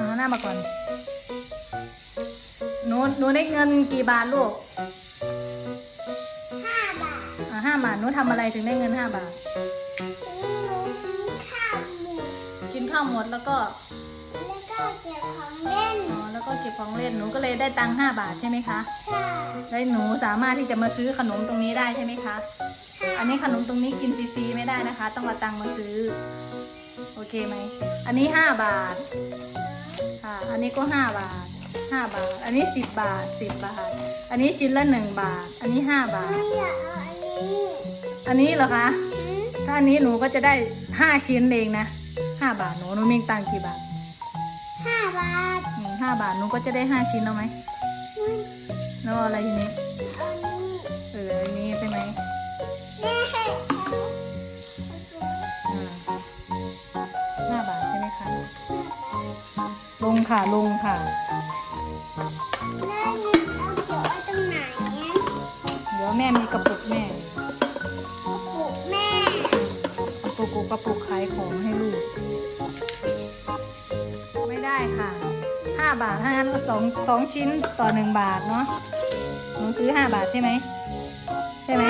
เอาหน้ามาก่อนหนูหนูได้เงินกี่บาทลูกห้าบาทอ่าห้าบาทหนูทำอะไรถึงได้เงินห้าบาท ถึงหนูกินข้าวหมูกินข้าวหมดแล้วก็แล้วก็เก็บของเล่นอ๋อแล้วก็เก็บของเล่นหนูก็เลยได้ตังค์ห้าบาทใช่ไหมคะค่ะแล้วหนูสามารถที่จะมาซื้อขนมตรงนี้ได้ใช่ไหมคะค่ะอันนี้ขนมตรงนี้กินฟรีๆไม่ได้นะคะ ต้องเอาตังค์มาซื้อ โอเคไหม อันนี้ห้าบาท ค่ะ อันนี้ก็ห้าบาทห้าบาท อันนี้สิบบาทสิบบาท อันนี้ชิ้นละหนึ่งบาท อันนี้ห้าบาหทนูอยากเอาอันนี้อันนี้เหรอคะ หืมถ้าอันนี้หนูก็จะได้ห้าชิ้นเองนะห้าบาทหนูหนูมีตังค์กี่บาทห้าบาทอืมห้าบาทหนูก็จะได้ห้าชิ้นเอาไหมอืมแล้วเอาอะไรทีนี้ เอาอันนี้ เอออันนี้ ค่ะลงค่ะ แล้วนี่เอาเก็บไว้ตรงไหนเนี่ยเดี๋ยวแม่มีกระปุกแม่ปลูกแม่ กระปุกกระปุกขายของให้ลูก ไม่ได้ค่ะห้าบาทถ้างั้นก็สองสองชิ้นต่อหนึ่งบาทเนาะหนูซื้อห้าบาทใช่ไหมใช่ไหม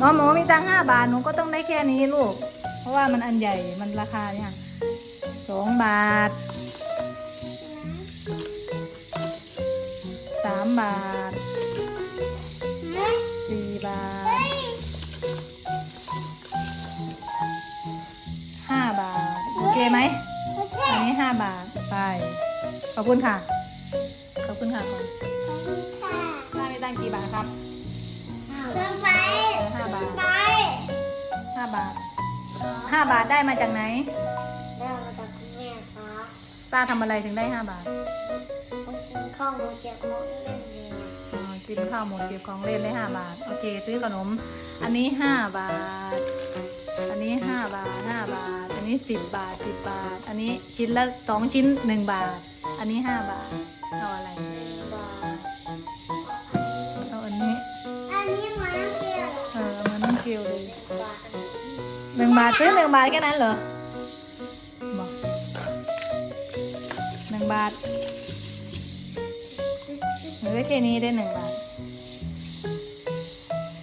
น้องหนูมีตังค์ห้าบาทหนูก็ต้องได้แค่นี้ลูก เพราะว่ามันอันใหญ่มันราคาเนี่ยสองบาท บาทหืมสี่บาทเฮ้ยห้าบาท โอเคไหมโอเคอันนี้ห้าบาท ไป ขอบคุณค่ะ ขอบคุณค่ะก่อนขอบคุณค่ะค่าไม่ตั้งกี่บาทครับเกินไปห้าบาทเกินไปห้าบาทห้าบาทได้มาจากไหน ได้มาจากคุณแม่ครับป้าทำอะไรถึงได้ห้าบาทผมกิน ข้าวหมูเจียวของเล่นเลยอ๋อกินข้าวหมดเก็บของเล่นได้ห้าบาท โอเคซื้อขนม อันนี้ห้าบาท อันนี้ห้าบาทห้าบาท อันนี้สิบบาทสิบบาท อันนี้ชิ้นละสองชิ้นหนึ่งบาท อันนี้ห้าบาท เอาอะไร หนึ่งบาทเอาอันนี้ อันนี้เหมือนน้ำเกลือเออเอามันต้องเกลเลย หนึ่งบาทอันนี้หนึ่งบาทซื้อหนึ่งบาทแค่นั้นเหรอบอกหนึ่งบาท ได้แค่นี้ได้หนึ่งบาท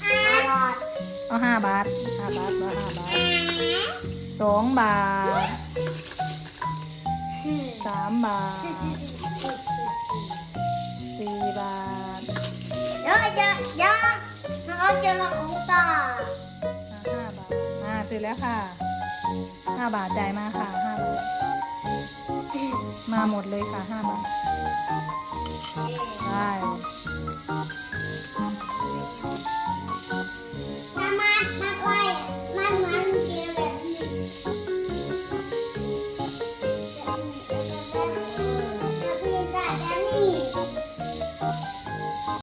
ห้าบาท เอาห้าบาทห้าบาทแล้วห้าบาทสองบาทสามบาทสี่บาทเดี๋ยวเดี๋ยวเดี๋ยวเราเจอเราของตาอะห้าบาทอ่าซื้อแล้วค่ะห้าบาทจ่ายมาค่ะห้าบาทมาหมดเลยค่ะห้าบาท ไ